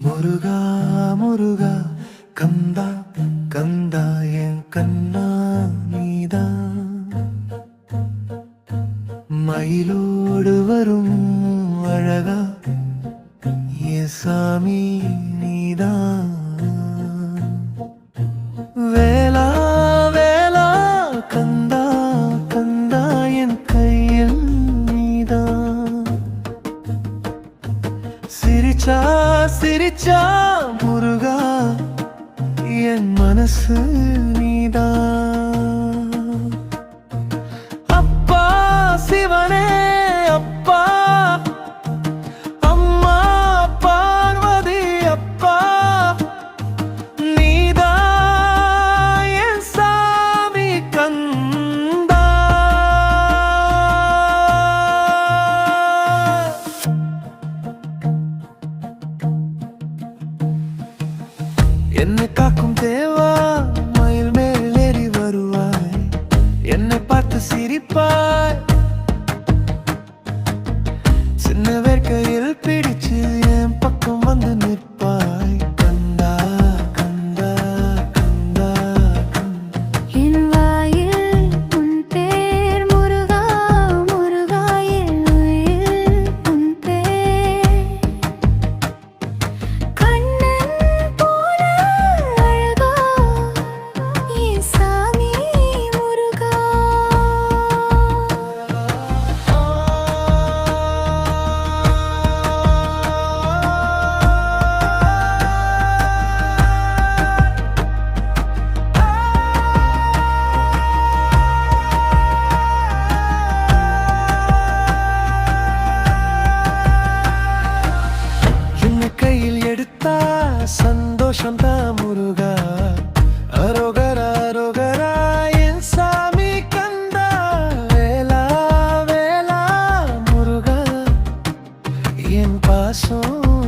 முருகா முருகா கந்தா கந்தா என் கண்ணா நீதா. மயிலோடு வரும் அழகா என் சாமி நீதா. வேலா வேலா கந்தா கந்தா என் கையில் நீதான் சிரிச்சா சிரிச்சா முருகா என் மனசு நீதான். என்ன காக்கும் தேவா மயில் மேல் ஏறி வருவாய். என்னை பார்த்து சிரிப்பாய். சின்ன வேர்க்கையில் பிடிச்சு என் பக்கம் வந்து நிற்ப முருகா அரோகரா அரோகரா என் சாமி கந்தா வேலா என் பாசம்